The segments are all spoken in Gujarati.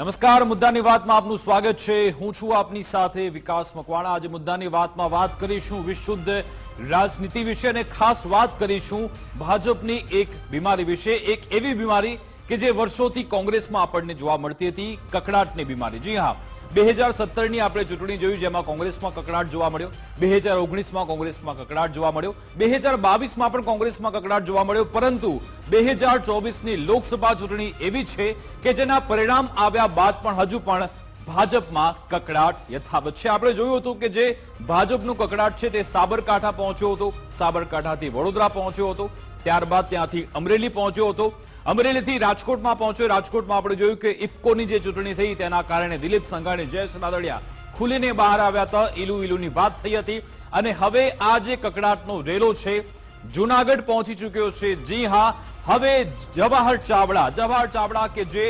નમસ્કાર, મુદ્દાની વાતમાં આપનું સ્વાગત છે. હું છું આપની સાથે વિકાસ મકવાણા. આજે મુદ્દાની વાતમાં વાત કરીશું વિશુદ્ધ રાજનીતિ વિશે અને ખાસ વાત કરીશું ભાજપની એક બીમારી વિશે. એક એવી બીમારી કે જે વર્ષોથી કોંગ્રેસમાં આપણને જોવા મળતી હતી, કકડાટની બીમારી. જી હા. બે હજાર સત્તરની આપણે ચૂંટણી જોયું જેમાં કોંગ્રેસમાં કકડાટ જોવા મળ્યો. બે હજાર ઓગણીસમાં કોંગ્રેસમાં કકડાટ જોવા મળ્યો. બે હજાર બાવીસમાં પણ કોંગ્રેસમાં કકડાટ જોવા મળ્યો. પરંતુ બે હજાર ચોવીસની લોકસભા ચૂંટણી એવી છે કે જેના પરિણામ આવ્યા બાદ પણ હજુ પણ ભાજપમાં કકડાટ યથાવત છે. આપણે જોયું હતું કે જે ભાજપનું કકડાટ છે તે સાબરકાંઠા પહોંચ્યો હતો. સાબરકાંઠાથી વડોદરા પહોંચ્યો હતો. ત્યારબાદ ત્યાંથી અમરેલી પહોંચ્યો હતો. અમરેલીથી રાજકોટમાં પહોંચ્યો. રાજકોટમાં આપણે જોયું કે ઇફકોની જે ચૂંટણી થઈ તેના કારણે દિલીપ સંઘાણી, જયેશ રાદડિયા ખુલીને બહાર આવ્યા હતા. ઇલુ ઇલુની વાત થઈ હતી. અને હવે આ જે કકડાટનો રેલો છે, જુનાગઢ પહોંચી ચૂક્યો છે. જી હા, હવે જવાહર ચાવડા જવાહર ચાવડા કે જે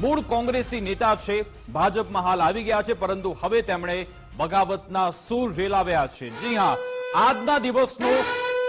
મૂળ કોંગ્રેસી નેતા છે, ભાજપમાં હાલ આવી ગયા છે, પરંતુ હવે તેમણે બગાવતના સૂર રેલાવ્યા છે. જી હા, આજના દિવસનો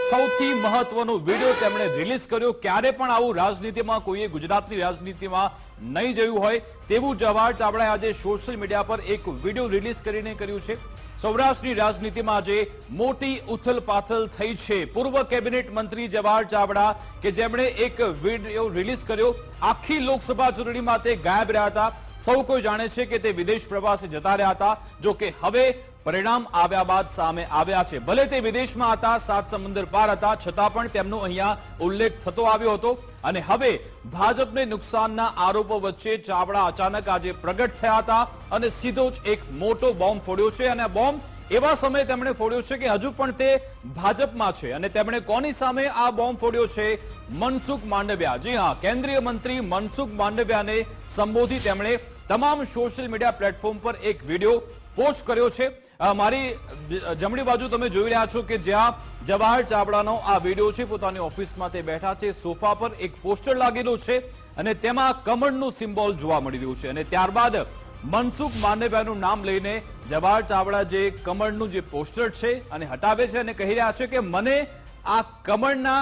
સૌથી મહત્વનો વીડિયો તેમણે રિલીઝ કર્યો. ક્યારે પણ આવું રાજનીતિમાં, કોઈએ ગુજરાતની રાજનીતિમાં નહીં જોયું હોય તેવું જવાહર ચાવડાએ આજે સોશિયલ મીડિયા પર એક વીડિયો રિલીઝ કરીને કર્યું છે. સૌરાષ્ટ્રની રાજનીતિમાં આજે મોટી ઉથલપાથલ થઈ છે. પૂર્વ કેબિનેટ મંત્રી જવાહર ચાવડા કે જેમણે એક વીડિયો રિલીઝ કર્યો. આખી લોકસભા ચૂંટણીમાં તે ગાયબ રહ્યા હતા. સૌ કોઈ જાણે છે કે તે વિદેશ પ્રવાસે જતા રહ્યા હતા. જો કે હવે પરિણામ આવ્યા બાદ સામે આવ્યા છે. ભલે તે વિદેશમાં હતા, સાત સમુદ્ર પાર હતા, છતાં પણ તેમનો અહીંયા ઉલ્લેખ થતો આવ્યો હતો. અને હવે ભાજપને નુકસાનના આરોપો વચ્ચે ચાવડા અચાનક આજે પ્રગટ થયા હતા અને સીધો જ એક મોટો બોમ્બ ફોડ્યો છે. અને બોમ્બ એવા સમયે તેમણે ફોડ્યો છે કે હજુ પણ તે ભાજપમાં છે. અને તેમણે કોની સામે આ બોમ્બ ફોડ્યો છે? મનસુખ માંડવિયા. જી હા, કેન્દ્રીય મંત્રી મનસુખ માંડવિયાને સંબોધી તેમણે તમામ સોશિયલ મીડિયા પ્લેટફોર્મ પર એક વીડિયો પોસ્ટ કર્યો છે. મારી જમણી બાજુ તમે જોઈ રહ્યા છો કે જ્યાં જવાહર ચાવડાનો આ વીડિયો છે, પોતાની ઓફિસમાં તે બેઠા છે, સોફા પર એક પોસ્ટર લાગેલું છે અને તેમાં કમળનું સિમ્બોલ જોવા મળી રહ્યું છે અને ત્યારબાદ મનસુખ માંડવિયાનું નામ લઈને જવાહર ચાવડા જે કમળનું જે પોસ્ટર છે અને હટાવે છે અને કહી રહ્યા છે કે મને આ કમળના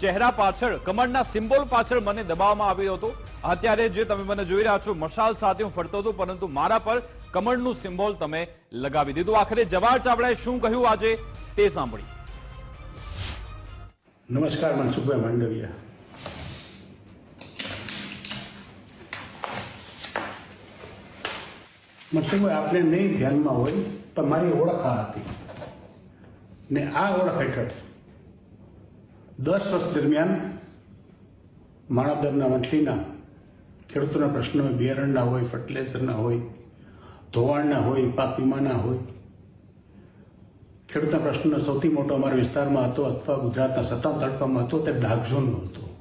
ચહેરા પાછળ, કમળના સિમ્બોલ પાછળ મને દબાવવામાં આવ્યો હતો. અત્યારે જે તમે મને જોઈ રહ્યા છો, મશાલ સાથે હું ફરતો હતો, પરંતુ મારા પર કમળનું સિમ્બોલ તમે લગાવી દીધું. આખરે જવાહર ચાવડાએ શું કહ્યું આજે તે સાંભળી. નમસ્કાર મનસુખભાઈ માંડવિયા. મનસુખભાઈ આપને નહીં ધ્યાનમાં હોય, પણ મારી ઓળખ આ હતી. ને આ ઓળખ હેઠળ દસ વર્ષ દરમિયાન માણાદરના વંથલીના ખેડૂતોના પ્રશ્નો બિયારણના હોય ફર્ટિલાઇઝરના હોય ધોવાણના હોય, પાક વીમાના હોય. ખેડૂતના પ્રશ્નનો સૌથી મોટો અમારા વિસ્તારમાં હતો અથવા ગુજરાતના સત્તા તડકામાં હતો, તે ડાર્ક ઝોનનો હતો.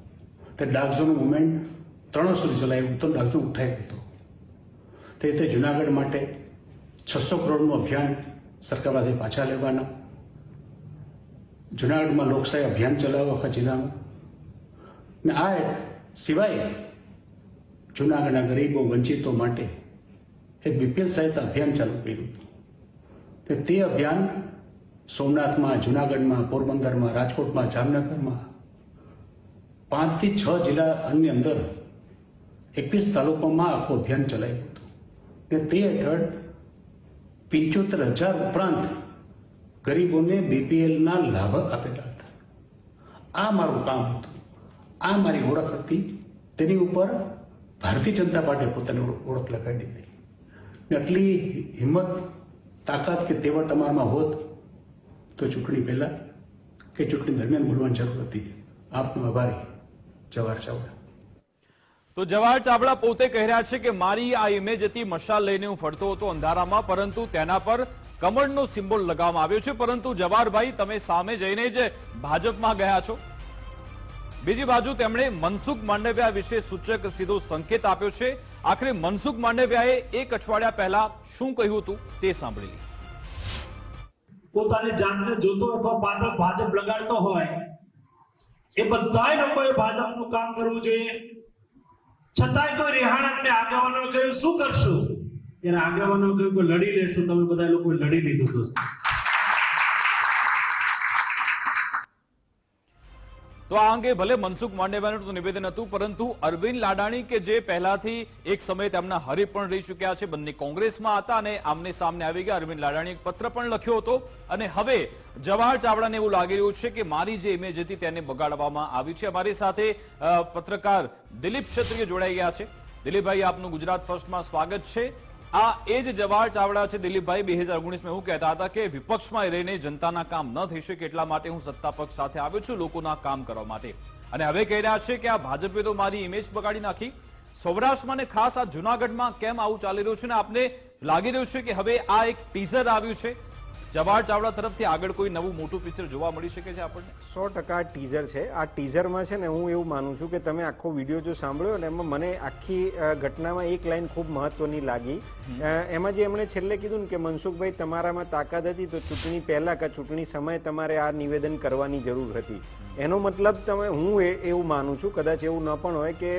તે ડાર્ક ઝોન મુવમેન્ટ ત્રણ સુધી ચલાવ્યું તો ડાર્ક ઝોન ઉઠાઈ હતો. તે રીતે જુનાગઢ માટે છસો કરોડનું અભિયાન સરકાર પાસે પાછા લેવાના. જુનાગઢમાં લોકશાહી અભિયાન ચલાવવા આખા જિલ્લામાં. ને આ સિવાય જુનાગઢના ગરીબો વંચિતો માટે એક બીપીએલ સહિત અભિયાન ચાલુ કર્યું હતું. તે અભિયાન સોમનાથમાં, જુનાગઢમાં, પોરબંદરમાં, રાજકોટમાં, જામનગરમાં, પાંચથી છ જિલ્લાની અંદર એકવીસ તાલુકામાં આખું અભિયાન ચલાવ્યું હતું. ને તે હેઠળ પંચોતેર હજાર ઉપરાંત ગરીબોને બીપીએલના લાભ આપેલા હતા. આ મારું કામ હતું. આ મારી ઓળખ હતી. તેની ઉપર ભારતીય જનતા પાર્ટીએ પોતાની ઓળખ લગાડી દીધી. ને આટલી હિંમત, તાકાત કે તેવડ તમારામાં હોત તો ચૂંટણી પહેલા કે ચૂંટણી દરમિયાન બોલવાની જરૂર હતી. આપનો આભારી, જવાહર ચાવડા. તો જવાહર ચાવડા પોતે કહી રહ્યા છે કે મારી આ ઇમેજ હતી, મશાલ લઈને હું ફરતો હતો અંધારામાં, પરંતુ તેના પર કમળનો સિમ્બોલ લગાવવામાં આવ્યો છે. પરંતુ જવાહરભાઈ, તમે સામે જઈને જ ભાજપમાં ગયા છો. બીજી બાજુ તેમણે મનસુખ માંડવિયા વિશે સૂચક સીધો સંકેત આપ્યો છે. આખરે મનસુખ માંડવિયાએ એક અઠવાડિયા પહેલા શું કહ્યું હતું તે સાંભળી લઈએ. પોતાની જાતને જોતો અથવા પાછળ ભાજપ લગાડતો હોય, એ બધાય લોકોએ ભાજપનું કામ કરવું જોઈએ. છતાંય કોઈ રેહાણા ને આગેવાનો કહ્યું, શું કરશું? ત્યારે આગેવાનો કહ્યું લડી લેશું. તમે બધા લોકો લડી લીધું, દોસ્ત. તો આ અંગે ભલે મનસુખ માંડવિયાનું નિવેદન હતું, પરંતુ અરવિંદ લાડાણી કે જે પહેલાથી એક સમયે તેમના હરીફ પણ રહી ચૂક્યા છે, બંને કોંગ્રેસમાં હતા અને આમને સામને આવી ગયા. અરવિંદ લાડાણી એક પત્ર પણ લખ્યો હતો અને હવે જવાહર ચાવડાને એવું લાગી રહ્યું છે કે મારી જે ઇમેજ હતી તેને બગાડવામાં આવી છે. અમારી સાથે પત્રકાર દિલીપ ક્ષત્રિય જોડાઈ ગયા છે. દિલીપભાઈ, આપનું ગુજરાત ફર્સ્ટમાં સ્વાગત છે. આ એ જ જવાહર ચાવડા છે દિલીપભાઈ, બે હજાર ઓગણીસમાં એવું કહેતા હતા કે વિપક્ષમાં રહીને જનતાના કામ ન થઈ શકે એટલા માટે હું સત્તા પક્ષ સાથે આવ્યો છું લોકોના કામ કરવા માટે. અને હવે કહી રહ્યા છે કે આ ભાજપે તો મારી ઇમેજ બગાડી નાખી. સૌરાષ્ટ્રમાં ખાસ આ જુનાગઢમાં કેમ આવું ચાલી રહ્યું છે ને આપને લાગી રહ્યું છે કે હવે આ એક ટીઝર આવ્યું છે. જવાહર ચાવડા તરફથી આગળ કોઈ નવું મોટું પિક્ચર જોવા મળી શકે છે આપણને? સો ટકા ટીઝર છે. આ ટીઝરમાં છે ને હું એવું માનું છું કે તમે આખો વીડિયો જો સાંભળ્યો ને એમાં મને આખી ઘટનામાં એક લાઈન ખૂબ મહત્વની લાગી. એમાં જે એમણે છેલ્લે કીધું ને કે મનસુખભાઈ તમારામાં તાકાત હતી તો ચૂંટણી પહેલા કે ચૂંટણી સમયે તમારે આ નિવેદન કરવાની જરૂર હતી. એનો મતલબ તમે હું એ- એવું માનું છું કદાચ એવું ન પણ હોય કે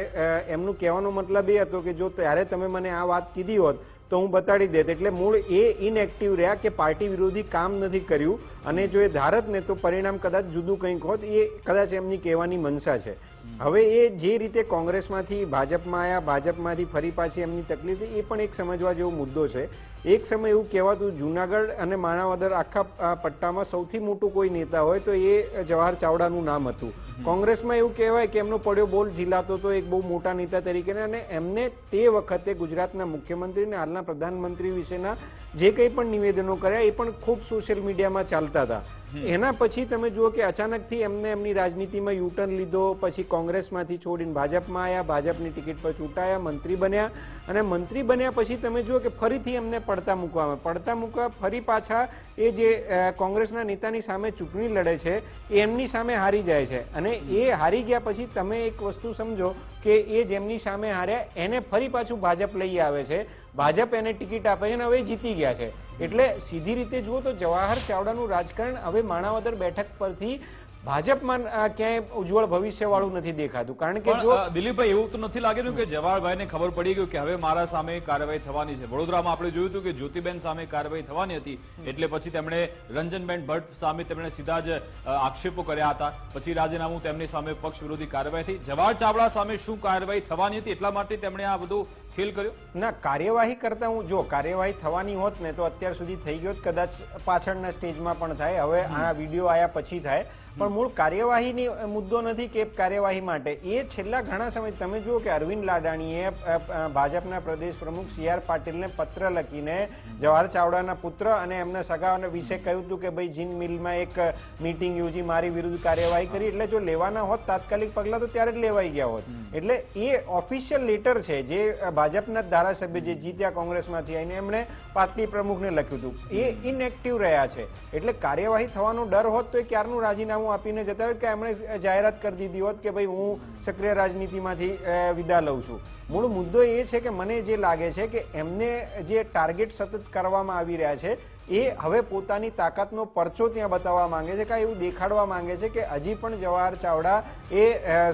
એમનું કહેવાનો મતલબ એ હતો કે જો ત્યારે તમે મને આ વાત કીધી હોત તો હું બતાડી દેત એટલે મૂળ એ ઇનએક્ટિવ રહ્યા કે પાર્ટી વિરોધી કામ નથી કર્યું. અને જો એ ધારત ને તો પરિણામ કદાચ જુદું કંઈક હોત. એ કદાચ એમની કહેવાની મનસા છે. હવે એ જે રીતે કોંગ્રેસમાંથી ભાજપમાં આવ્યા ભાજપમાંથી ફરી પાછી એમની તકલીફ એ પણ એક સમજવા જેવો મુદ્દો છે. એક સમય એવું કહેવાતું જુનાગઢ અને માણાવદર આખા પટ્ટામાં સૌથી મોટું કોઈ નેતા હોય તો એ જવાહર ચાવડાનું નામ હતું. કોંગ્રેસમાં એવું કહેવાય કે એમનો પડ્યો બોલ જિલ્લાતો તો એક બહુ મોટા નેતા તરીકે અને એમને તે વખતે ગુજરાતના મુખ્યમંત્રી અને હાલના પ્રધાનમંત્રી વિશેના જે કંઈ પણ નિવેદનો કર્યા એ પણ ખૂબ સોશિયલ મીડિયામાં ચાલતા હતા. એના પછી તમે જુઓ કે અચાનકથી એમને એમની રાજનીતિમાં યુટર્ન લીધો, પછી કોંગ્રેસમાંથી છોડીને ભાજપમાં આવ્યા ભાજપની ટિકિટ પર ચૂંટાયા, મંત્રી બન્યા અને મંત્રી બન્યા પછી તમે જુઓ કે ફરીથી એમને પડતા મૂકવામાં પડતા મૂકવા ફરી પાછા એ જે કોંગ્રેસના નેતાની સામે ચૂંટણી લડે છે, એ એમની સામે હારી જાય છે. અને એ હારી ગયા પછી તમે એક વસ્તુ સમજો કે એ જેમની સામે હાર્યા, એને ફરી પાછું ભાજપ લઈ આવે છે. ભાજપ એને ટિકિટ આપે છે અને હવે જીતી ગયા છે. એટલે સીધી રીતે જુઓ તો જવાહર ચાવડાનું રાજકારણ હવે માણાવદર બેઠક પરથી ભાજપમાં ક્યાંય ઉજ્જવળ ભવિષ્યવાળું નથી દેખાતું. કારણ કે જો દિલીપભાઈ એવું તો નથી લાગી રહ્યું કે જવાહરભાઈને ખબર પડી ગયું કે હવે મારા સામે કાર્યવાહી થવાની છે? વડોદરામાં આપણે જોયું હતું કે જ્યોતિબેન સામે કાર્યવાહી થવાની હતી. એટલે પછી તેમણે રંજનબેન ભટ્ટ સામે તેમણે સીધા જ આક્ષેપો કર્યા હતા. પછી રાજીનામું તેમની સામે પક્ષ વિરોધી કાર્યવાહી થઈ. જવાહર ચાવડા સામે શું કાર્યવાહી થવાની હતી એટલા માટે તેમણે આ બધું ખેલ કર્યો? ના કાર્યવાહી કરતા હું જો કાર્યવાહી થવાની હોત ને તો અત્યાર સુધી થઈ ગયો કદાચ પાછળના સ્ટેજમાં પણ થાય. હવે આ વીડિયો આયા પછી થાય. પણ મૂળ કાર્યવાહીની મુદ્દો નથી કે કાર્યવાહી માટે. એ છેલ્લા ઘણા સમય તમે જુઓ કે અરવિંદ લાડાણીએ ભાજપના પ્રદેશ પ્રમુખ સી આર પાટીલને પત્ર લખીને જવાહર ચાવડાના પુત્ર અને એમના સગાઓને વિશે કહ્યું હતું કે ભાઈ જીન મિલમાં એક મીટિંગ યોજી મારી વિરુદ્ધ કાર્યવાહી કરી. એટલે જો લેવાના હોત તાત્કાલિક પગલાં તો ત્યારે જ લેવાઈ ગયા હોત. એટલે એ ઓફિશિયલ લેટર છે જે ભાજપના ધારાસભ્ય જે જીત્યા કોંગ્રેસમાંથી આવીને એમણે પાર્ટી પ્રમુખને લખ્યું હતું. એ ઇનએક્ટિવ રહ્યા છે. એટલે કાર્યવાહી થવાનો ડર હોત તો એ ક્યારનું રાજીનામું આપીને જતા કે એમણે જાહેરાત કરી દીધી હોત કે ભાઈ હું સક્રિય રાજનીતિમાંથી વિદા લઉં છું. મૂળ મુદ્દો એ છે કે મને જે લાગે છે કે એમને જે ટાર્ગેટ સતત કરવામાં આવી રહ્યા છે, એ હવે પોતાની તાકાતનો પરચો ત્યાં બતાવવા માંગે છે કાં એવું દેખાડવા માંગે છે કે હજી પણ જવાહર ચાવડા એ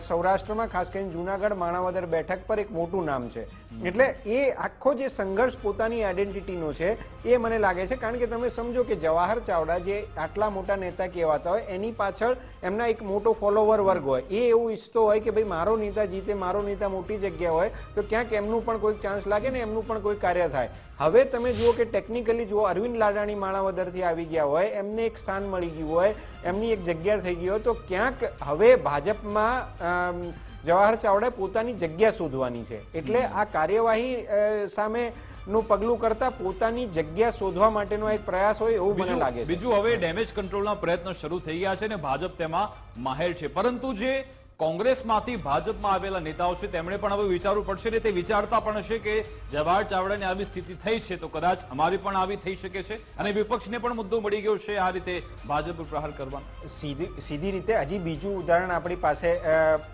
સૌરાષ્ટ્રમાં ખાસ કરીને જુનાગઢ, માણાવદર બેઠક પર એક મોટું નામ છે. એટલે એ આખો જે સંઘર્ષ પોતાની આઈડેન્ટિટીનો છે, એ મને લાગે છે. કારણ કે તમે સમજો કે જવાહર ચાવડા જે આટલા મોટા નેતા કહેવાતા હોય, એની પાછળ એમના એક મોટો ફોલોવર વર્ગ હોય. એ એવું ઈચ્છતો હોય કે ભાઈ મારો નેતા જીતે, મારો નેતા મોટી જગ્યા હોય, તો ક્યાંક એમનું પણ કોઈ ચાન્સ લાગે ને એમનું પણ કોઈ કાર્ય થાય. હવે તમે જુઓ કે ટેકનિકલી જુઓ, અરવિંદ લાડાણી માણાવદરથી આવી ગયા હોય, એમને એક સ્થાન મળી ગયું હોય, એમની એક જગ્યા થઈ ગઈ હોય, તો ક્યાંક હવે ભાજપમાં જવાહર ચાવડાએ પોતાની જગ્યા શોધવાની છે. એટલે આ કાર્યવાહી સામે નું પગલું કરતા પોતાની જગ્યા શોધવા માટેનો એક પ્રયાસ હોય એવું મને લાગે છે. બીજું હવે ડેમેજ કંટ્રોલના પ્રયત્નો શરૂ થઈ ગયા છે અને ભાજપ તેમાં માહેર છે. પરંતુ જે કોંગ્રેસમાંથી ભાજપમાં આવેલા નેતાઓ છે તેમણે પણ હવે વિચારવું પડશે ને તે વિચારતા પણ હશે કે જવાહર ચાવડાની આવી સ્થિતિ થઈ છે તો કદાચ અમારી પણ આવી થઈ શકે છે અને વિપક્ષને પણ મુદ્દો મળી ગયો છે આ રીતે ભાજપ પ્રહાર કરવાનો. સીધી સીધી રીતે હજી બીજું ઉદાહરણ આપણી પાસે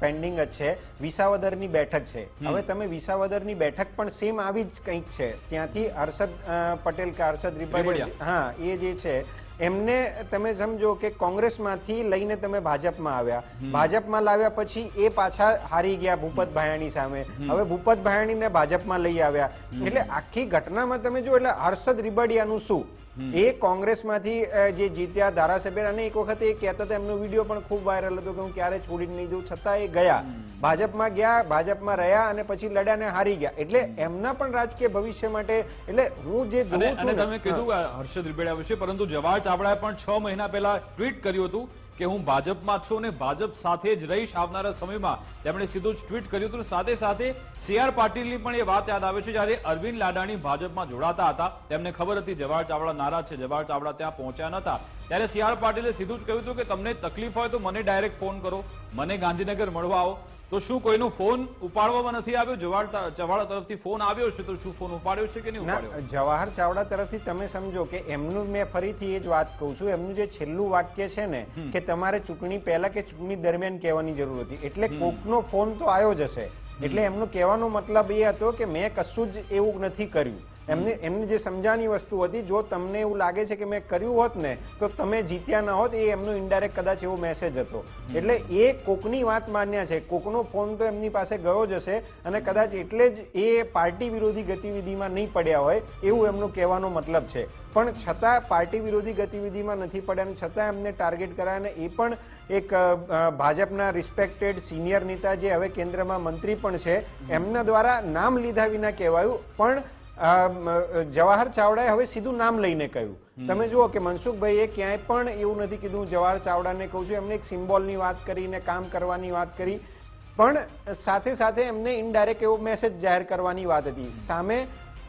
પેન્ડિંગ જ છે. વિસાવદરની બેઠક છે. હવે તમે વિસાવદરની બેઠક પણ સેમ આવી જ કંઈક છે. ત્યાંથી હર્ષદ પટેલ કે હર્ષદ રિપાડિયા. હા એ જે છે એમને તમે સમજો કે કોંગ્રેસમાંથી લઈને તમે ભાજપમાં આવ્યા. ભાજપમાં લાવ્યા પછી એ પાછા હારી ગયા ભૂપત ભાયાણી સામે. હવે ભૂપત ભાયાણીને ભાજપમાં લઈ આવ્યા. એટલે આખી ઘટનામાં તમે જો એટલે હર્ષદ રિબડિયાનું શું? એ કોંગ્રેસમાંથી જે જીત્યા ધારાસભ્ય અને એક વખત એ કહેતા હતા એમનો વીડિયો પણ ખૂબ વાયરલ હતો કે હું ક્યારે છોડીને નહીં જઉં છતાં એ ગયા. ભાજપમાં ગયા ભાજપમાં રહ્યા અને પછી લડ્યા ને હારી ગયા. એટલે એમના પણ રાજકીય ભવિષ્ય માટે એટલે હું જે જોઉં છું તમે કીધું હર્ષદ રીપેડા વિશે પરંતુ જવાહર ચાવડાએ પણ છ મહિના પહેલા ટ્વીટ કર્યું હતું કે હું ભાજપમાં છું અને ભાજપ સાથે જ રહીશ આવનારા સમયમાં. તેમણે સીધું જ ટ્વીટ કર્યું હતું સાથે સાથે સી પાટીલની પણ એ વાત યાદ આવે છે. જ્યારે અરવિંદ લાડાણી ભાજપમાં જોડાતા હતા, તેમને ખબર હતી જવાહર ચાવડા નારાજ છે. જવાહર ચાવડા ત્યાં પહોંચ્યા નતા ત્યારે સી પાટીલે સીધું જ કહ્યું હતું કે તમને તકલીફ હોય તો મને ડાયરેક્ટ ફોન કરો. મને ગાંધીનગર મળવા આવો. તો શું કોઈનો ફોન ઉપાડવામાં નથી આવ્યો? જવાહર ચવાડા તરફથી ફોન આવ્યો છે તો શું ફોન ઉપાડ્યો છે કે નહીં ઉપાડ્યો? જવાહર ચાવડા તરફથી તમે સમજો કે એમનું મેં ફરીથી એ જ વાત કહું છું. એમનું જે છેલ્લું વાક્ય છે ને કે તમારે ચૂંટણી પહેલા કે ચૂંટણી દરમિયાન કહેવાની જરૂર હતી. એટલે કોકનો ફોન તો આવ્યો જ હશે. એટલે એમનો કહેવાનો મતલબ એ હતો કે મેં કશું જ એવું નથી કર્યું. એમને એમની જે સમજાની વસ્તુ હતી જો તમને એવું લાગે છે કે મેં કર્યું હોત ને તો તમે જીત્યા ન હોત એ એમનો ઇન્ડાયરેક્ટ કદાચ એવો મેસેજ હતો. એટલે એ કોકની વાત માન્યા છે. કોકનો ફોન તો એમની પાસે ગયો જ હશે અને કદાચ એટલે જ એ પાર્ટી વિરોધી ગતિવિધિમાં નહીં પડ્યા હોય એવું એમનો કહેવાનો મતલબ છે. પણ છતાં પાર્ટી વિરોધી ગતિવિધિમાં નથી પડ્યા અને છતાં એમને ટાર્ગેટ કરાયા અને એ પણ એક ભાજપના રિસ્પેક્ટેડ સિનિયર નેતા જે હવે કેન્દ્રમાં મંત્રી પણ છે એમના દ્વારા નામ લીધા વિના કહેવાયું. પણ જવાહર ચાવડાએ હવે સીધું નામ લઈને કહ્યું. તમે જુઓ કે મનસુખભાઈએ ક્યાંય પણ એવું નથી કીધું જવાહર ચાવડાને કહું છું એમને એક સિમ્બોલની વાત કરીને કામ કરવાની વાત કરી. પણ સાથે સાથે એમને ઇનડાયરેક્ટ એવો મેસેજ જાહેર કરવાની વાત હતી. સામે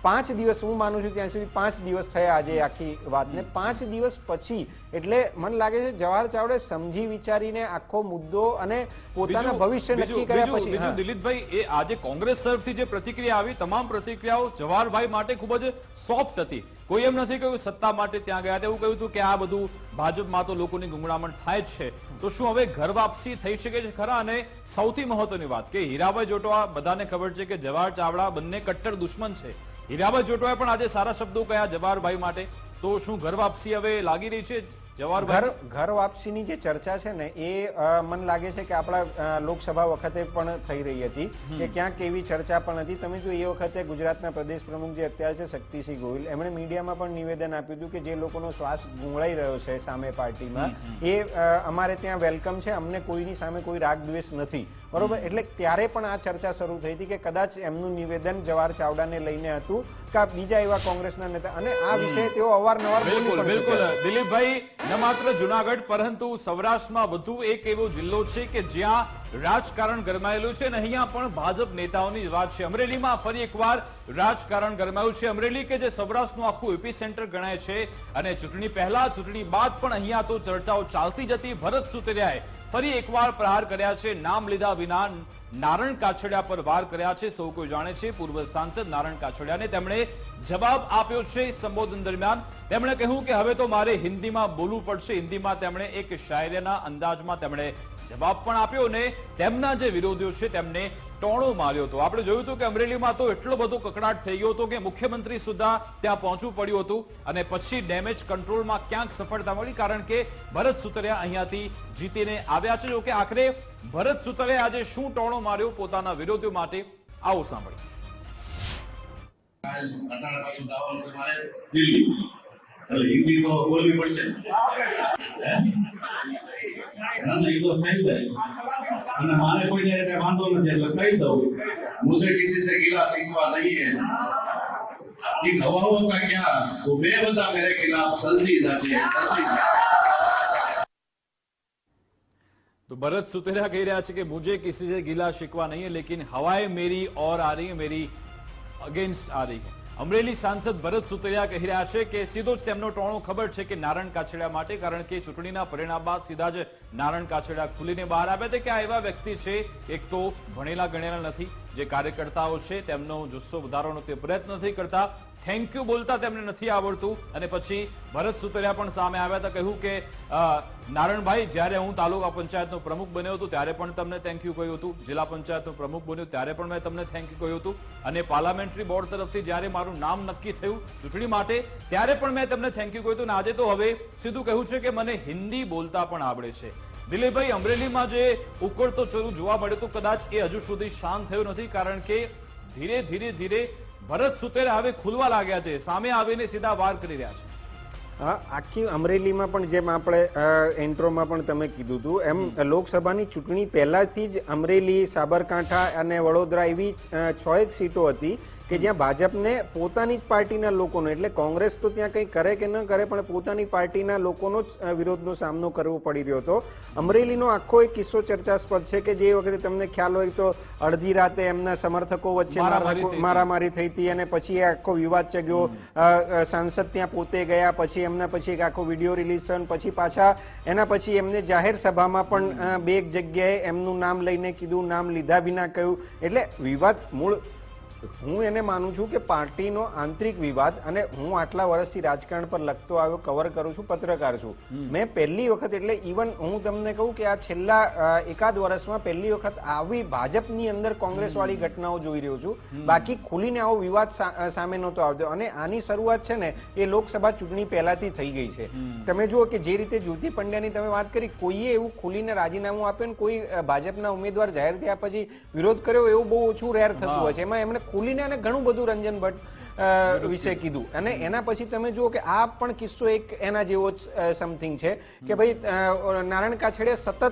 પાંચ દિવસ હું માનું છું ત્યાં સુધી પાંચ દિવસ થયા આજે આખી વાતને. પાંચ દિવસ પછી એટલે મને લાગે છે જવાહર ચાવડે સમજી વિચારીને આખો મુદ્દો અને પોતાના ભવિષ્ય નક્કી કર્યા પછી બીજું દિલીપભાઈ એ આજે કોંગ્રેસ તરફથી જે પ્રતિક્રિયા આવી તમામ પ્રતિક્રિયાઓ જવાહરભાઈ માટે ખૂબ જ સોફ્ટ હતી. કોઈ એમ નથી કહ્યું સત્તા માટે ત્યાં ગયા એવું કહ્યું હતું કે આ બધું ભાજપમાં તો લોકોની ગુંગળામણ થાય જ છે. તો શું હવે ઘર વાપસી થઈ શકે છે ખરા? અને સૌથી મહત્વની વાત કે હીરાભાઈ જોટવા બધાને ખબર છે કે જવાહર ચાવડા બંને કટ્ટર દુશ્મન છે. હીરાભાઈ જોટવાએ પણ આજે સારા શબ્દો કયા જવાહરભાઈ માટે? તો શું ઘર વાપસી હવે લાગી રહી છે? ઘર ઘર વાપસીની જે ચર્ચા છે ને એ મન લાગે છે કે આપણા લોકસભા વખતે પણ થઈ રહી હતી. કે ક્યાંક એવી ચર્ચા પણ હતી. તમે જો એ વખતે ગુજરાતના પ્રદેશ પ્રમુખ જે અત્યારે છે શક્તિસિંહ ગોહિલ એમણે મીડિયામાં પણ નિવેદન આપ્યું હતું કે જે લોકોનો શ્વાસ ગુંગળાઈ રહ્યો છે સામે પાર્ટીમાં એ અમારે ત્યાં વેલકમ છે. અમને કોઈની સામે કોઈ રાગ દ્વેષ નથી. બરોબર? એટલે ત્યારે પણ આ ચર્ચા શરૂ થઈ હતી કે કદાચ એમનું નિવેદન જવાહર ચાવડાને લઈને હતું. કે બીજા એવા કોંગ્રેસના નેતા અને આ વિષય તેઓ અવારનવાર બિલકુલ બિલકુલ. દિલીપભાઈ ન માત્ર જુનાગઢ પરંતુ સૌરાષ્ટ્રમાં વધુ એક એવો જિલ્લો છે કે જ્યાં રાજકારણ ગરમાયેલું છે અને અહીંયા પણ ભાજપ નેતાઓની વાત છે. અમરેલીમાં ફરી એકવાર રાજકારણ ગરમાયું છે. અમરેલી કે જે સૌરાષ્ટ્રનું આખું એપી સેન્ટર ગણાય છે અને ચૂંટણી પહેલા ચૂંટણી બાદ પણ અહીંયા તો ચર્ચાઓ ચાલતી જતી ભરત સુતરિયાએ ફરી એકવાર પ્રહાર કર્યા છે. નામ લીધા વિના નારણ કાછડિયા પર વાર કર્યા છે, સૌ કોઈ જાણે છે. પૂર્વ સાંસદ નારણ કાછડિયાને તેમણે જવાબ આપ્યો છે સંબોધન દરમિયાન. તેમણે કહ્યું કે હવે તો મારે હિન્દીમાં બોલવું પડશે. હિન્દીમાં તેમણે એક શાયરીના અંદાજમાં તેમણે જવાબ પણ આપ્યો ને તેમના જે વિરોધીઓ છે, તેમને ટોણો માર્યો હતો. આપણે જોયું હતું કે અમરેલીમાં તો એટલો બધો કકડાટ થઈ ગયો હતો કે મુખ્યમંત્રી સુધા ત્યાં પહોંચવું પડ્યું હતું અને પછી ડેમેજ કંટ્રોલમાં ક્યાંક સફળતા મળી કારણ કે ભરત સુતરિયા અહીંયાથી જીતીને આવ્યા છે. જોકે આખરે ભરત સુતરિયા આજે શું ટોણો માર્યો પોતાના વિરોધીઓ માટે? આવો સાંભળીએ. હિન્દી તો બોલવી પડશે. એટલો થઈ જાય અને મારે કોઈ જયારે કઈ दो मुझे એટલે કહી દઉં મુજે કિસી સે ગિલા સીખવા નહીં હે इन हवाओं का क्या वो बेबदा मेरे खिलाफ सल्दी जाते हैं तो भरत सुतेरा कह रहा है कि मुझे किसी से गिला शिकवा नहीं है, लेकिन हवाएँ मेरी और आ रही है, मेरी अगेंस्ट आ रही है। અમરેલી સાંસદ ભરત સુતરિયા કહી રહ્યા છે કે સીધો જ તેમનો ટોણો ખબર છે કે નારણ કાછડિયા માટે, કારણ કે ચૂંટણીના પરિણામ બાદ સીધા જ નારણ કાછડિયા ખુલીને બહાર આવ્યા હતા. કે આ એવા વ્યક્તિ છે? એક તો ભણેલા ગણેલા નથી, જે કાર્યકર્તાઓ છે, તેમનો જુસ્સો વધારવાનો તે પ્રયત્ન નથી કરતા થેન્ક યુ બોલતા તેમને નથી આવડતું. અને પછી ભરત સુતરિયા પણ સામે આવ્યા હતા, કહ્યું કે નારણભાઈ, જ્યારે હું તાલુકા પંચાયતનો પ્રમુખ બન્યો હતો, ત્યારે પણ તમને થેન્ક યુ કહ્યું હતું. જિલ્લા પંચાયતનો પ્રમુખ બન્યો, ત્યારે પણ મેં તમને થેન્ક યુ કહ્યું હતું. અને પાર્લામેન્ટરી બોર્ડ તરફથી જ્યારે મારું નામ નક્કી થયું ચૂંટણી માટે, ત્યારે પણ મેં તમને થેન્ક યુ કહ્યું હતું. અને આજે તો હવે સીધું કહ્યું છે કે મને હિન્દી બોલતા પણ આવડે છે. દિલીપભાઈ, અમરેલીમાં જે ઉકળતો ચરું જોવા મળ્યો તો કદાચ એ હજુ સુધી શાંત થયું નથી, કારણ કે ધીરે ધીરે ધીરે ભરત સુતેરા હવે ખુલવા લાગ્યા છે. સામે આવીને સીધા વાર કરી રહ્યા છે. આખી અમરેલીમાં પણ જેમ આપણે એન્ટ્રોમાં પણ તમે કીધું હતું એમ લોકસભાની ચૂંટણી પહેલાથી જ અમરેલી સાબરકાંઠા અને વડોદરા એવી છ એક સીટો હતી. કે જ્યાં ભાજપને પોતાની જ પાર્ટીના લોકોનો એટલે કોંગ્રેસ તો ત્યાં કંઈ કરે કે ન કરે પણ પોતાની પાર્ટીના લોકોનો જ વિરોધનો સામનો કરવો પડી રહ્યો હતો. અમરેલીનો આખો એક કિસ્સો ચર્ચાસ્પદ છે કે જે વખતે તમને ખ્યાલ હોય તો અડધી રાતે એમના સમર્થકો વચ્ચે મારામારી થઈ હતી. અને પછી એ આખો વિવાદ ચગ્યો. સાંસદ ત્યાં પોતે ગયા પછી એમના પછી એક આખો વીડિયો રિલીઝ થયો પછી પાછા એના પછી એમને જાહેર સભામાં પણ બે એક જગ્યાએ એમનું નામ લઈને કીધું નામ લીધા વિના કહ્યું. એટલે વિવાદ મૂળ હું એને માનું છું કે પાર્ટીનો આંતરિક વિવાદ અને હું આટલા વર્ષથી રાજકારણ પર લખતો આવ્યો કવર કરું છું પત્રકાર છું. મેં પહેલી વખત એટલે ઇવન હું તમને કહું કે આ છેલ્લા એકાદ વર્ષમાં પહેલી વખત આવી ભાજપની અંદર કોંગ્રેસ વાળી ઘટનાઓ જોઈ રહ્યો છું. બાકી ખુલીને આવો વિવાદ સામે નહોતો આવતો. અને આની શરૂઆત છે ને એ લોકસભા ચૂંટણી પહેલાથી થઈ ગઈ છે. તમે જુઓ કે જે રીતે જ્યોતિ પંડ્યાની તમે વાત કરી કોઈએ એવું ખુલીને રાજીનામું આપ્યું ને કોઈ ભાજપના ઉમેદવાર જાહેર થયા પછી વિરોધ કર્યો એવું બહુ ઓછું રેર થતું હોય છે. એમાં એમણે ખુલીને અને ઘણું બધું રંજન ભટ્ટ વિશે કીધું. અને એના પછી તમે જુઓ કે આ પણ કિસ્સો એક એના જેવો જ સમથિંગ છે કે ભાઈ નારાયણ કાછડે સતત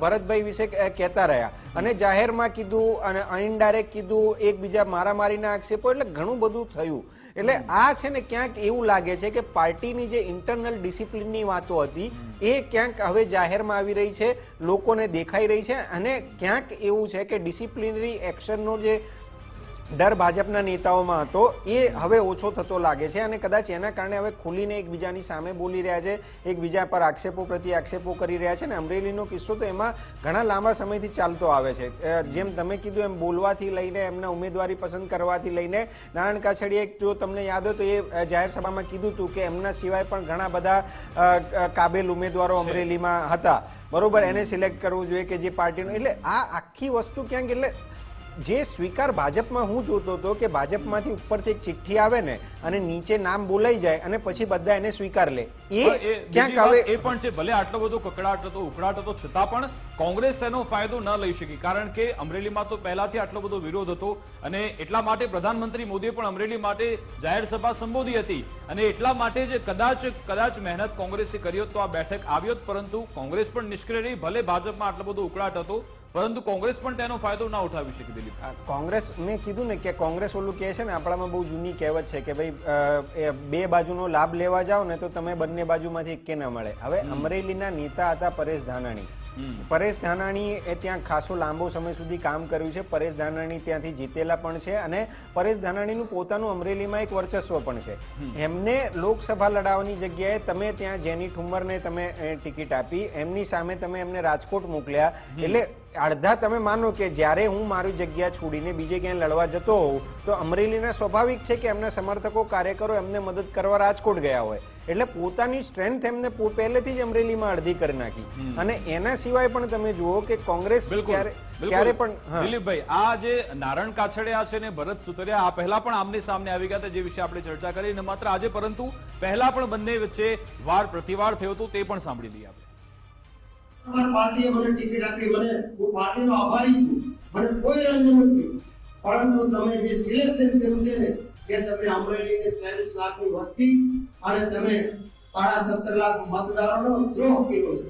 ભરતભાઈ વિશે કહેતા રહ્યા. અને જાહેરમાં કીધું અને અનડાયરેક્ટ કીધું, એકબીજા મારામારીના આક્ષેપો, એટલે ઘણું બધું થયું. એટલે આ છે ને ક્યાંક એવું લાગે છે કે પાર્ટીની જે ઇન્ટરનલ ડિસિપ્લિનની વાતો હતી, એ ક્યાંક હવે જાહેરમાં આવી રહી છે, લોકોને દેખાઈ રહી છે, અને ક્યાંક એવું છે કે ડિસિપ્લિનરી એક્શનનો જે ડર ભાજપના નેતાઓમાં હતો. એ હવે ઓછો થતો લાગે છે અને કદાચ એના કારણે હવે ખુલીને એકબીજાની સામે બોલી રહ્યા છે એકબીજા પર આક્ષેપો પ્રત્યે આક્ષેપો કરી રહ્યા છે અને અમરેલીનો કિસ્સો તો એમાં ઘણા લાંબા સમયથી ચાલતો આવે છે. જેમ તમે કીધું એમ બોલવાથી લઈને એમના ઉમેદવારી પસંદ કરવાથી લઈને નારાયણ કાછડીએ એક જો તમને યાદ હોય તો એ જાહેર સભામાં કીધું હતું કે એમના સિવાય પણ ઘણા બધા કાબેલ ઉમેદવારો અમરેલીમાં હતા. બરોબર એને સિલેક્ટ કરવું જોઈએ કે જે પાર્ટીનું એટલે આ આખી વસ્તુ ક્યાંક એટલે જે સ્વીકાર ભાજપમાં હું જોતો હતો કે ભાજપમાંથી ઉપરથી એક ચિઠ્ઠી આવે ને અને નીચે નામ બોલાઈ જાય અને પછી બધા એને સ્વીકાર લે. એ ક્યાંક હવે એ પણ છે ભલે આટલો બધો કકડાટ હતો ઉકળાટ હતો છતાં પણ કોંગ્રેસ એનો ફાયદો ન લઈ શકી. કારણ કે અમરેલીમાં તો પહેલાથી આટલો બધો વિરોધ હતો અને એટલા માટે પ્રધાનમંત્રી મોદીએ પણ અમરેલી માટે જાહેર સભા સંબોધી હતી. અને એટલા માટે જ કદાચ કદાચ મહેનત કોંગ્રેસે કરી હોત તો આ બેઠક આવી હોત પરંતુ કોંગ્રેસ પણ નિષ્ક્રિય રહી. ભલે ભાજપમાં આટલો બધો ઉકળાટ હતો પરંતુ કોંગ્રેસ પણ તેનો ફાયદો ના ઉઠાવી શકી દિલીપ. કોંગ્રેસ મેં કીધું ને કે કોંગ્રેસ ઓલું કહે છે ને આપણામાં બહુ જૂની કહેવત છે કે ભાઈ બે બાજુનો લાભ લેવા જાઓ ને તો તમે બંને બાજુમાંથી કે ન મળે. હવે અમરેલીના નેતા હતા પરેશ ધાનાણી. પરેશ ધાનાણી એ ત્યાં ખાસો લાંબો સમય સુધી કામ કર્યું છે. પરેશ ધાનાણી ત્યાંથી જીતેલા પણ છે અને પરેશ ધાનાણીનું પોતાનું અમરેલીમાં એક વર્ચસ્વ પણ છે. એમને લોકસભા લડાવવાની જગ્યાએ તમે ત્યાં જેની ઠુમ્મરને તમે ટિકિટ આપી એમની સામે તમે એમને રાજકોટ મોકલ્યા. એટલે અડધા તમે માનો કે જ્યારે હું મારી જગ્યા છોડીને બીજે ક્યાંય લડવા જતો હોઉં તો અમરેલીના સ્વાભાવિક છે કે એમના સમર્થકો કાર્યકરો એમને મદદ કરવા રાજકોટ ગયા હોય. એટલે પોતાની સ્ટ્રેન્થ એમને પહેલેથી જ અમરેલીમાં અડધી કરી નાખી. અને એના સિવાય પણ તમે જુઓ કે કોંગ્રેસ ક્યારે ક્યારે પણ દિલીપભાઈ આ જે નારણ કાછડિયા છે ને ભરત સુતરિયા આ પહેલા પણ આમને સામને આવી ગયા હતા જે વિશે આપણે ચર્ચા કરી. ને માત્ર આજે પરંતુ પહેલા પણ બંને વચ્ચે વાર પ્રતિવાર થયો હતો તે પણ સાંભળી લઈએ આપણે. અમારી પાર્ટીએ મને ટિકિટ આપી, મને હું પાર્ટીનો આભારી છું. મને કોઈ રંજન નથી. પરંતુ તમે જે સિલેક્શન કર્યું છે ને કે તમે અમરેલીની ત્રેવીસ લાખની વસ્તી અને તમે સાડા સત્તર લાખ મતદારોનો દ્રોહ કર્યો છે.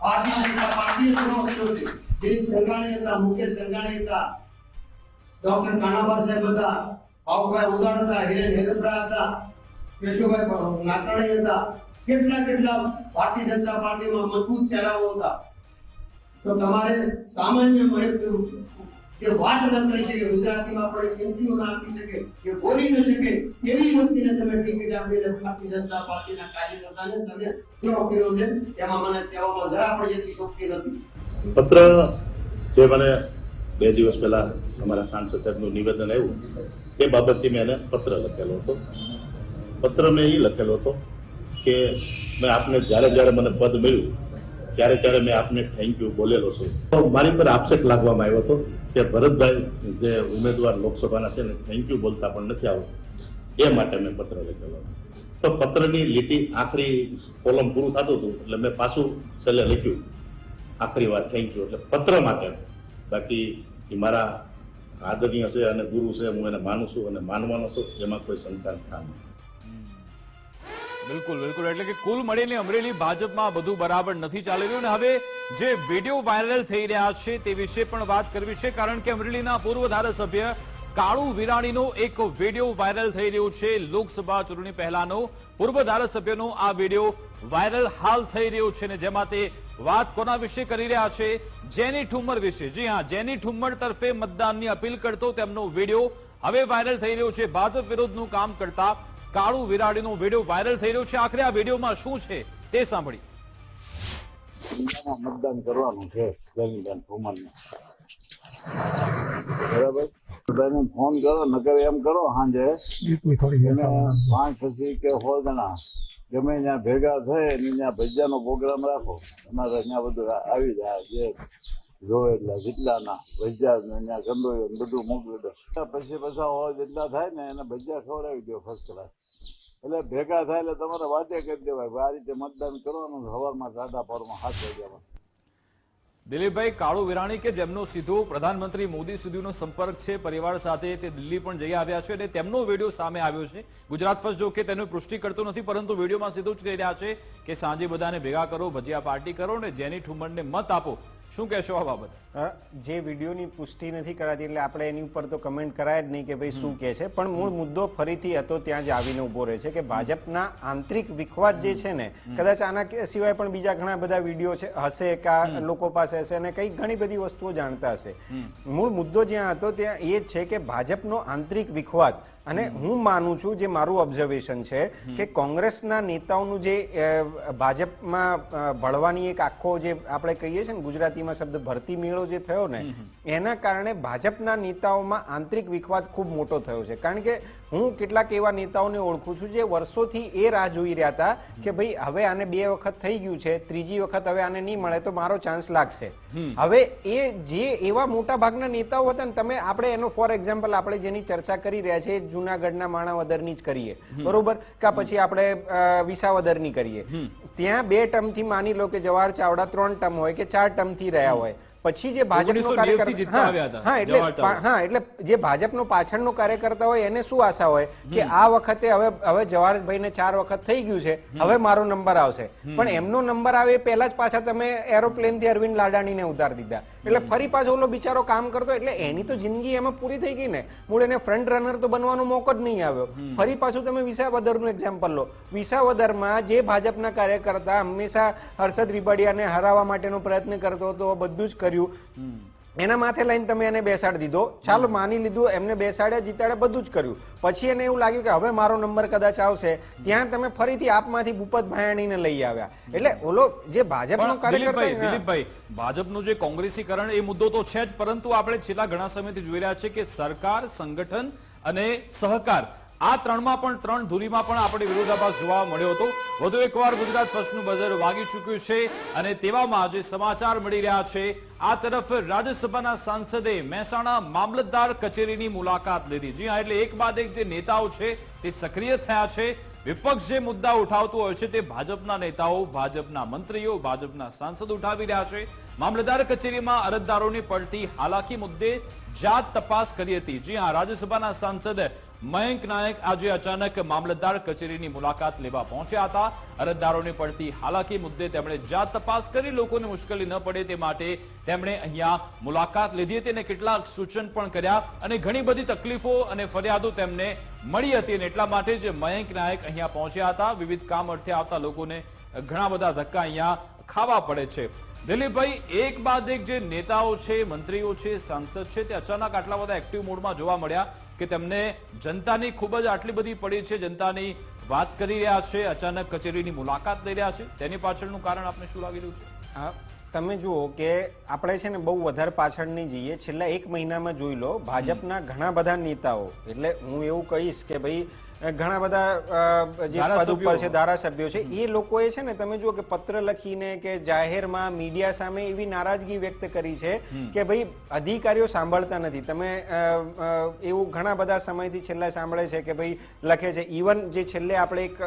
ભારતીય જનતા પાર્ટીએ દ્રોહ કર્યો છે. દિલીપ સંઘાણી હતા, મુકેશ સંઘાણી હતા, ડોક્ટર કાનાબા સાહેબ હતા, બાબુભાઈ ઉદાણ હતા, હિરેન હેદપરા હતા, કેશુભાઈ નાકરાણી હતા કેટલા કેટલા ભારતીય જનતા પાર્ટીમાં મજબૂત ચહેરાઓ હતા. તો તમારે સામાન્ય જે વાત ન કરી શકે, ગુજરાતીમાં પણ ઇન્ટરવ્યુ ના આપી શકે કે બોલી ન શકે, એવી વ્યક્તિને તમે ટિકિટ આપીને ભારતીય જનતા પાર્ટીના કાર્યકર્તાને તમે દ્રોહ કર્યો છે, એમાં મને કહેવામાં જરા પણ જેટલી શક્તિ નથી. પત્ર જે મને બે દિવસ પહેલા અમારા સાંસદ સાહેબનું નિવેદન આવ્યું, એ બાબતથી મેં એને પત્ર લખેલો હતો. પત્ર મેં એ લખેલો હતો કે મેં આપને જ્યારે જ્યારે મને પદ મળ્યું, ત્યારે ત્યારે મેં આપને થેન્ક યુ બોલેલો છું. તો મારી પર આક્ષેપ લાગવામાં આવ્યો હતો કે ભરતભાઈ જે ઉમેદવાર લોકસભાના છે ને થેન્ક યુ બોલતા પણ નથી આવતું. એ માટે મેં પત્ર લખેલો. તો પત્રની લીટી આખરી કોલમ પૂરું થતું હતું, એટલે મેં પાછું છેલ્લે લખ્યું. આખરી વાર થેન્ક યુ એટલે પત્ર માટે. બાકી મારા આદરણીય છે અને ગુરુ છે, હું એને માનું છું અને માનવાનો છું, એમાં કોઈ શંકા સ્થાન નથી. બિલકુલ બિલકુલ. એટલે કે કુલ મળીને અમરેલી ભાજપમાં બધું બરાબર નથી ચાલી રહ્યું. અને હવે જે વીડિયો વાયરલ થઈ રહ્યા છે તે વિશે પણ વાત કરવી છે, કારણ કે અમરેલીના પૂર્વ ધારાસભ્ય કાળુ વિરાણીનો એક વીડિયો વાયરલ થઈ રહ્યો છે લોકસભા ચૂંટણી પહેલાનો. પૂર્વ ધારાસભ્યનો આ વીડિયો વાયરલ હાલ થઈ રહ્યો છે ને જેમાં તે વાત કોના વિશે કરી રહ્યા છે? જેની ઠુમ્મર વિશે. જી હા, જેની ઠુમ્મર તરફે મતદાનની અપીલ કરતો તેમનો વીડિયો હવે વાયરલ થઈ રહ્યો છે. ભાજપ વિરોધનું કામ કરતા કાળુ વિરાડીનો વીડિયો વાયરલ થઈ રહ્યો છે. આખરે આ વિડીયોમાં શું છે તે સાંભળી. મતદાન કરવાનું છે જમીનદાન ભૂમાનને બરાબર? બધાને ફોન કરો નકર એમ કરો સાંજે. પાંચ પછી કે સો જણા ગમે ત્યાં ભેગા થાય અને ત્યાં ભજીયાનો પ્રોગ્રામ રાખો. અમારે ત્યાં બધું આવી જાય જે જોવે એટલા જેટલાના ભજીયા ને ત્યાં કંદોયો બધું મોકલી દો. પછી પાછા હો જેટલા થાય ને એને ભજીયા ખવડાવી દો ફર્સ્ટ ક્લાસ એટલે ભેગા થાય એટલે તમારે વાતે કરી દેવાય. આ રીતે મતદાન કરવાનું સવારમાં સાડા પરમાં હાથ વાગ્યામાં દિલીપભાઈ, કાળુ વિરાણી કે જેમનો સીધો પ્રધાનમંત્રી મોદી સુધીનો સંપર્ક છે, પરિવાર સાથે તે દિલ્હી પણ જઈ આવ્યા છે અને તેમનો વીડિયો સામે આવ્યો છે. ગુજરાત ફર્સ્ટ જો કે તેની પુષ્ટિ કરતો નથી, પરંતુ વિડીયોમાં સીધું જ કહી રહ્યા છે કે સાંજે બધાને ભેગા કરો, ભજીયા પાર્ટી કરો ને જેની ઠુમરને મત આપો શું કહેશો આ બાબત? જે વિડીયોની પુષ્ટિ નથી કરાતી એટલે આપણે એની ઉપર તો કમેન્ટ કરાય જ નહીં કે ભાઈ શું કહે છે. પણ મૂળ મુદ્દો ફરીથી હતો ત્યાં જ આવીને ઊભો રહે છે કે ભાજપના આંતરિક વિખવાદ જે છે ને કદાચ આના સિવાય પણ બીજા ઘણા બધા વીડિયો છે હશે કે લોકો પાસે હશે અને કઈ ઘણી બધી વસ્તુઓ જાણતા હશે. મૂળ મુદ્દો જ્યાં હતો ત્યાં એ જ છે કે ભાજપનો આંતરિક વિખવાદ અને હું માનું છું જે મારું ઓબ્ઝર્વેશન છે કે કોંગ્રેસના નેતાઓનું જે ભાજપમાં ભળવાની એક આખો જે આપણે કહીએ છીએ ને ગુજરાતીમાં શબ્દ ભરતી મેળો જે થયો ને એના કારણે ભાજપના નેતાઓમાં આંતરિક વિખવાદ ખૂબ મોટો થયો છે. કારણ કે હું કેટલાક એવા નેતાઓને ઓળખું છું જે વર્ષોથી એ રાહ જોઈ રહ્યા હતા કે ભાઈ હવે આને બે વખત થઈ ગયું છે ત્રીજી વખત હવે આને નહીં મળે તો મારો ચાન્સ લાગશે. હવે એ જે એવા મોટા ભાગના નેતાઓ હતા ને તમે આપણે એનો ફોર એક્ઝામ્પલ આપણે જેની ચર્ચા કરી રહ્યા છે જુનાગઢના માણાવદરની જ કરીએ. બરોબર? કે પછી આપણે વિસાવદરની કરીએ. ત્યાં બે ટર્મથી માની લો કે જવાહર ચાવડા ત્રણ ટર્મ હોય કે ચાર ટર્મથી રહ્યા હોય. પછી જે ભાજપનો 1990 કાર્યકર્તા હા, એટલે હા એટલે જે ભાજપનો પાછળનો કાર્યકર્તા હોય એને શું આશા હોય? કે આ વખતે હવે હવે જવાહરભાઈને ચાર વખત થઈ ગયું છે હવે મારો નંબર આવશે. પણ એમનો નંબર આવે પહેલા જ પાછા તમે એરોપ્લેનથી અરવિંદ લાડાણીને ઉતારી દીધા. એટલે ફરી પાછો ઓલો બિચારો કામ કરતો એટલે એની તો જિંદગી એમાં પૂરી થઈ ગઈ ને. મૂળ એને ફ્રન્ટ રનર તો બનવાનો મોકો જ નહીં આવ્યો. ફરી પાછું તમે વિસાવદરનું એક્ઝામ્પલ લો. વિસાવદરમાં જે ભાજપના કાર્યકર્તા હંમેશા હર્ષદ રીબડિયાને હરાવવા માટેનો પ્રયત્ન કરતો હતો બધું જ કર્યું. એના માથે લઈને તમે એને બેસાડી દીધો. ચાલો માની લીધું એમને બેસાડ્યા જીતાડ્યા બધું જ કર્યું. પછી એને એવું લાગ્યું કે હવે મારો નંબર કદાચ આવશે. ત્યાં તમે ફરીથી આપમાંથી ભૂપત ભાયાણીને લઈ આવ્યા. એટલે ઓલો જે ભાજપનો કાર્યકર્તા દિલીપભાઈ ભાજપનું જે કોંગ્રેસીકરણ એ મુદ્દો તો છે જ પરંતુ આપણે છેલ્લા ઘણા સમયથી જોઈ રહ્યા છે કે સરકાર સંગઠન અને સહકાર આ ત્રણમાં પણ ત્રણ ધૂરીમાં પણ આપણે વિરોધાભાસ જોવા મળ્યો હતો. વધુ એકવાર ગુજરાત ફર્સ્ટનું બજાર વાગી ચૂક્યું છે અને તેવામાં જે સમાચાર મળી રહ્યા છે. આ તરફ રાજ્યસભાના સાંસદે મહેસાણા મામલતદાર કચેરીની મુલાકાત લીધી. જી એટલે એક બાદ એક જે નેતાઓ છે તે સક્રિય થયા છે. વિપક્ષ જે મુદ્દા ઉઠાવતું હોય છે તે ભાજપના નેતાઓ, ભાજપના મંત્રીઓ, ભાજપના સાંસદ ઉઠાવી રહ્યા છે. મામલતદાર કચેરીમાં અરજદારોની પડતી હાલાકી મુદ્દે જાત તપાસ કરી હતી. જી હા, રાજ્યસભાના સાંસદ મયંક નાયક આજે અચાનક મામલતદાર કચેરીની મુલાકાત લેવા પહોંચ્યા હતા. અરજદારોને પડતી હાલાકી મુદ્દે તેમણે જાત તપાસ કરી, લોકોને મુશ્કેલી ન પડે તે માટે તેમણે અહીંયા મુલાકાત લીધી હતી અને કેટલાક સૂચન પણ કર્યા અને ઘણી બધી તકલીફો અને ફરિયાદો તેમને મળી હતી અને એટલા માટે જ મયંક નાયક અહીંયા પહોંચ્યા હતા. વિવિધ કામ અર્થે આવતા લોકોને ઘણા બધા ધક્કા અહીંયા ખાવા પડે છે. દિલીપભાઈ, એક બાદ એક જે નેતાઓ છે, મંત્રીઓ છે, સાંસદ છે, તે અચાનક આટલા બધા એક્ટિવ મોડમાં જોવા મળ્યા. કે તેમને જનતાની ખૂબ જ આટલી બધી પડી છે જનતાની વાત કરી રહ્યા છે અચાનક કચેરીની મુલાકાત લઈ રહ્યા છે. તેની પાછળનું કારણ આપને શું લાગી રહ્યું છે? હા, તમે જુઓ કે આપણે છે ને બહુ વધારે પાછળ નહીં જઈએ. છેલ્લા એક મહિનામાં જોઈ લો ભાજપના ઘણા બધા નેતાઓ એટલે હું એવું કહીશ કે ભાઈ ઘણા બધા જે પદ ઉપર છે ધારાસભ્યો છે એ લોકોએ છે ને તમે જુઓ કે પત્ર લખીને કે જાહેરમાં મીડિયા સામે એવી નારાજગી વ્યક્ત કરી છે કે ભાઈ અધિકારીઓ સાંભળતા નથી. તમે એવું ઘણા બધા સમયથી છેલ્લા સાંભળે છે કે ભાઈ લખે છે ઇવન જે છેલ્લે આપણે એક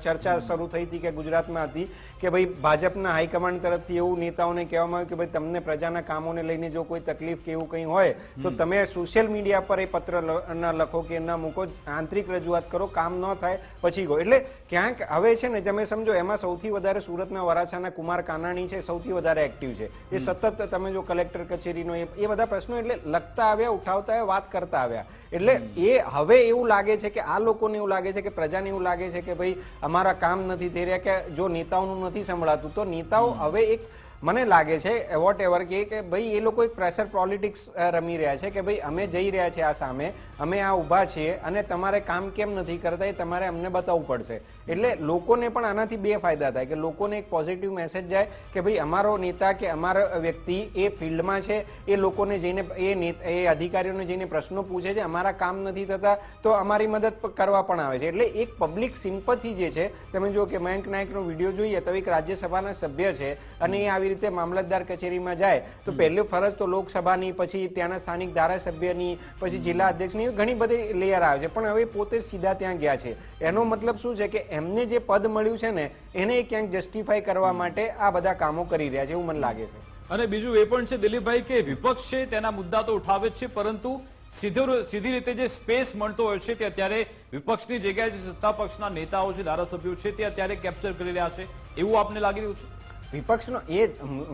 ચર્ચા શરૂ થઈ હતી કે ગુજરાતમાં હતી કે ભાઈ ભાજપના હાઈકમાન્ડ તરફથી એવું નેતાઓને કહેવામાં આવ્યું કે ભાઈ તમને પ્રજાના કામોને લઈને જો કોઈ તકલીફ કે એવું કંઈ હોય તો તમે સોશિયલ મીડિયા પર એ પત્ર ન લખો કે ન મૂકો. આંતરિક રજૂઆત કરો કરો કામ ન થાય પછી ગો. એટલે ક્યાંક હવે છે ને તમે સમજો એમાં સૌથી વધારે સુરતના વરાછાના કુમાર કાનાણી છે સૌથી વધારે એક્ટિવ છે. એ સતત તમે જો કલેક્ટર કચેરીનો એ એ બધા પ્રશ્નો એટલે લખતા આવ્યા ઉઠાવતા આવ્યા વાત કરતા આવ્યા. એટલે એ હવે એવું લાગે છે કે આ લોકોને એવું લાગે છે કે પ્રજાને એવું લાગે છે કે ભાઈ અમારા કામ નથી થઈ રહ્યા કે જો નેતાઓનું નથી સંભળાતું તો નેતાઓ હવે એક મને લાગે છે વોટ એવર કે કે ભાઈ એ લોકો એક પ્રેશર પોલિટિક્સ રમી રહ્યા છે કે ભાઈ અમે જઈ રહ્યા છીએ આ સામે, અમે આ ઊભા છીએ અને તમારે કામ કેમ નથી કરતા એ તમારે અમને બતાવવું પડશે. એટલે લોકોને પણ આનાથી બે ફાયદા થાય, કે લોકોને એક પોઝિટિવ મેસેજ જાય કે ભાઈ અમારો નેતા કે અમારો વ્યક્તિ એ ફિલ્ડમાં છે, એ લોકોને જઈને, એ એ અધિકારીઓને જઈને પ્રશ્નો પૂછે છે, અમારા કામ નથી થતા, તો અમારી મદદ કરવા પણ આવે છે. એટલે એક પબ્લિક સિમ્પથી જે છે, તમે જો કે મયંક નાયકનો વીડિયો જોઈએ તો એક રાજ્યસભાના સભ્ય છે અને એ આવી રીતે મામલતદાર કચેરીમાં જાય તો પહેલી ફરજ તો લોકસભાની પછી ત્યાંના સ્થાનિક ધારાસભ્યની પછી જિલ્લા અધ્યક્ષની ઘણી બધી લેયર આવે છે. પણ હવે પોતે સીધા ત્યાં ગયા છે. એનો મતલબ શું છે કે એમને જે પદ મળ્યું છે ને એને ક્યાંક જસ્ટિફાય કરવા માટે આ બધા કામો કરી રહ્યા છે એવું મને લાગે છે. અને બીજું એ પણ છે દિલીપભાઈ કે વિપક્ષ છે તેના મુદ્દા તો ઉઠાવે જ છે પરંતુ સીધો સીધી રીતે જે સ્પેસ મળતો હોય છે તે અત્યારે વિપક્ષની જગ્યાએ જે સત્તા પક્ષના નેતાઓ છે ધારાસભ્યો છે તે અત્યારે કેપ્ચર કરી રહ્યા છે. એવું આપને લાગી રહ્યું છે? વિપક્ષનો એ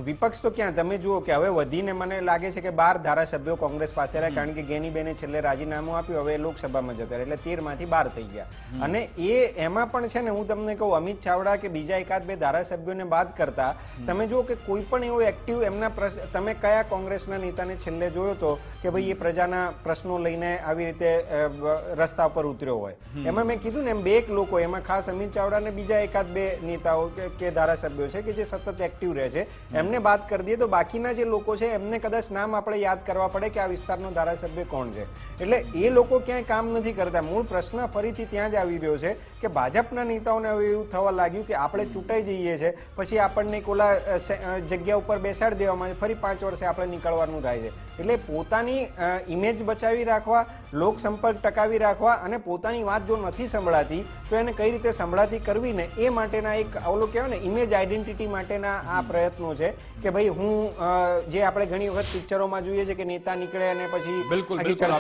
વિપક્ષ તો ક્યાં? તમે જુઓ કે હવે વધીને મને લાગે છે કે બાર ધારાસભ્યો કોંગ્રેસ પાસે રહ્યા કારણ કે ગેનીબેને છેલ્લે રાજીનામું આપ્યું હવે લોકસભામાં જતા એટલે તેરમાંથી બાર થઈ ગયા. અને એ એમાં પણ છે ને હું તમને કહું અમિત ચાવડા કે બીજા એકાદ બે ધારાસભ્યોને બાદ કરતા તમે જુઓ કે કોઈ પણ એવો એક્ટિવ એમના પ્રશ્ન- તમે કયા કોંગ્રેસના નેતાને છેલ્લે જોયો તો કે ભાઈ એ પ્રજાના પ્રશ્નો લઈને આવી રીતે રસ્તા પર ઉતર્યો હોય. એમાં મેં કીધું ને એમ બે એક લોકો એમાં ખાસ અમિત ચાવડા અને બીજા એકાદ બે નેતાઓ કે- કે ધારાસભ્યો છે કે જે સતત એક્ટિવ રહે છે. એમને બાદ કરી દઈએ તો બાકીના જે લોકો છે, એમને કદાચ નામ આપણે યાદ કરવા પડે કે આ વિસ્તારનો ધારાસભ્ય કોણ છે. એટલે એ લોકો ક્યાંય કામ નથી કરતા. મૂળ પ્રશ્ન ફરીથી ત્યાં જ આવી રહ્યો છે કે ભાજપના નેતાઓને હવે એવું થવા લાગ્યું કે આપણે ચૂંટાઈ જઈએ છે, પછી આપણને કોલા જગ્યા ઉપર બેસાડી દેવામાં ફરી પાંચ વર્ષે આપણે નીકળવાનું થાય છે. એટલે પોતાની ઇમેજ બચાવી રાખવા, લોક સંપર્ક ટકાવી રાખવા અને પોતાની વાત જો નથી સંભળાતી, તો એને કઈ રીતે સંભળાતી કરવી ને એ માટેના એક ઓલો કહેવાય ને ઇમેજ આઈડેન્ટિટી માટેના આ પ્રયત્નો છે કે ભાઈ હું જે આપણે ઘણી વખત પિક્ચરોમાં જોઈએ છે કે નેતા નીકળે અને પછી બિલકુલ બિલકુલ.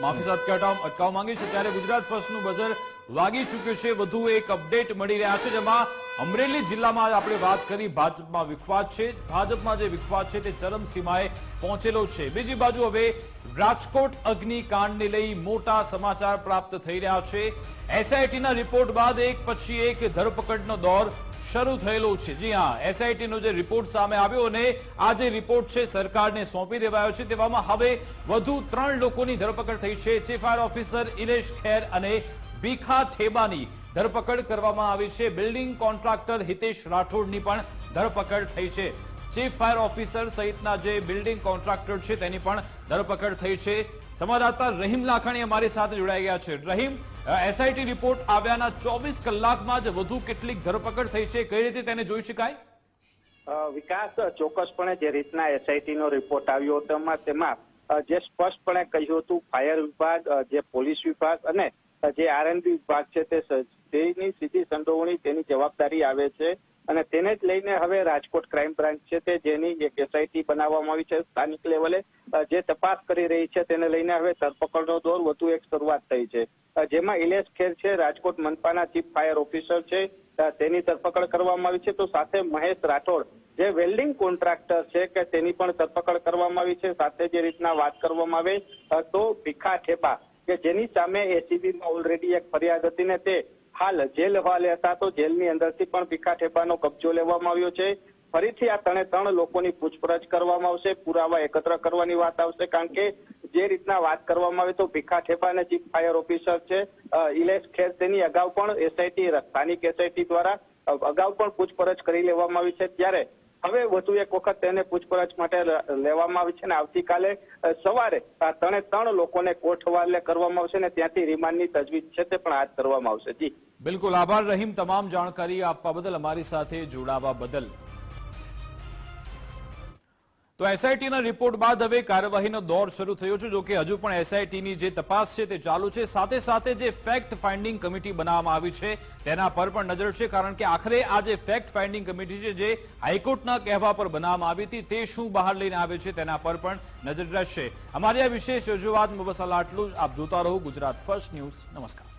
માફી સાહેબ કહેવા અટકાવવા માંગી છે ત્યારે ગુજરાત ફર્સ્ટનું બઝર વાગી ચૂક્યું છે. વધુ એક અપડેટ મળી રહ્યા છે જેમાં અમરેલી જિલ્લામાં આપણે વાત કરી. ભાજપમાં વિખવાદ છે. ભાજપમાં જે વિખવાદ છે તે ચરમસીમાએ પહોંચેલો છે. બીજી બાજુ હવે રાજકોટ અગ્નિકાંડને લઈ મોટા સમાચાર પ્રાપ્ત થઈ રહ્યા છે. એસઆઈટીના રિપોર્ટ બાદ એક પછી એક ધરપકડનો દોર શરૂ થયેલો છે. જી હા એસઆઈટી નો જે રિપોર્ટ સામે આવ્યો અને આ જે રિપોર્ટ છે સરકારને સોંપી દેવાયો છે, તેવામાં હવે વધુ ત્રણ લોકોની ધરપકડ થઈ છે. Chief fire officer Ilesh Kher અને ભીખા ઠેબાની ધરપકડ કરવામાં આવી છે. બિલ્ડિંગ કોન્ટ્રાક્ટર હિતેશ રાઠોડની પણ ધરપકડ થઈ છે. ચીફ ફાયર ઓફિસર સહિતના જે બિલ્ડિંગ કોન્ટ્રાક્ટર છે, તેની પણ ધરપકડ થઈ છે. સંવાદદાતા રહીમ લાખાણી અમારી સાથે જોડાઈ ગયા છે. રહીમ એસઆઈટી રિપોર્ટ આવ્યાના ચોવીસ કલાકમાં જ વધુ કેટલીક ધરપકડ થઈ છે, કઈ રીતે તેને જોઈ શકાય? વિકાસ ચોક્કસપણે જે રીતના એસઆઈટી નો રિપોર્ટ આવ્યો હતો તેમાં જે સ્પષ્ટપણે કહ્યું હતું, ફાયર વિભાગ જે પોલીસ વિભાગ અને જે આરએનબી વિભાગ છે તેની સીધી સંડોવણી, તેની જવાબદારી આવે છે. અને તેને જ લઈને હવે રાજકોટ ક્રાઇમ બ્રાન્ચ છે તે, જેની એક એસઆઈટી બનાવવામાં આવી છે સ્થાનિક લેવલે જે તપાસ કરી રહી છે તેને લઈને હવે ધરપકડનો દોર વધુ એક શરૂઆત થઈ છે. જેમાં ઇલેશ ખેર છે, રાજકોટ મનપાના ચીફ ફાયર ઓફિસર છે તેની ધરપકડ કરવામાં આવી છે. તો સાથે મહેશ રાઠોડ, જે વેલ્ડિંગ કોન્ટ્રાક્ટર છે કે તેની પણ ધરપકડ કરવામાં આવી છે. સાથે જે રીતના વાત કરવામાં આવે તો ભીખા ઠેપા, કે જેની સામે એસીબીમાં ઓલરેડી એક ફરિયાદ હતી ને તે હાલ જેલ હવાલે હતા તો જેલની અંદરથી પણ ભીખા ઠેબાનો કબજો લેવામાં આવ્યો છે. ફરીથી આ ત્રણે ત્રણ લોકોની પૂછપરછ કરવામાં આવશે, પુરાવા એકત્ર કરવાની વાત આવશે, કારણ કે જે રીતના વાત કરવામાં આવે તો ભીખા ઠેબા અને ચીફ ફાયર ઓફિસર છે ઇલેશ ખેર તેની અગાઉ પણ એસઆઈટી, સ્થાનિક એસઆઈટી દ્વારા અગાઉ પણ પૂછપરછ કરી લેવામાં આવી છે. ત્યારે હવે વધુ એક વખત તેને પૂછપરછ માટે લેવામાં આવી છે અને આવતીકાલે સવારે ત્રણે ત્રણ લોકોને કોર્ટ કરવામાં આવશે અને ત્યાંથી રિમાન્ડની તજવીજ છે તે પણ હાથ ધરવામાં આવશે. જી. બિલકુલ આભાર. રહીમ, તમામ જાણકારી આપવા બદલ અમારી સાથે જોડાવા બદલ. તો એસઆઈટીના રિપોર્ટ બાદ હવે કાર્યવાહીનો દોર શરૂ થયો છે. જો કે હજુ પણ એસઆઈટીની જે તપાસ છે તે ચાલુ છે. સાથે સાથે જે ફેક્ટ ફાઇન્ડિંગ કમિટી બનાવવામાં આવી છે, તેના પર પણ નજર છે, કારણ કે આખરે આ જે ફેક્ટ ફાઇન્ડિંગ કમિટી છે, જે હાઈકોર્ટના કહેવા પર બનાવવામાં આવી હતી, તે શું બહાર લઈને આવે છે, તેના પર પણ નજર રહેશે. અમારી આ વિશેષ રજૂઆત બસ આટલું જ. આપ જોતા રહો ગુજરાત ફર્સ્ટ ન્યૂઝ. નમસ્કાર.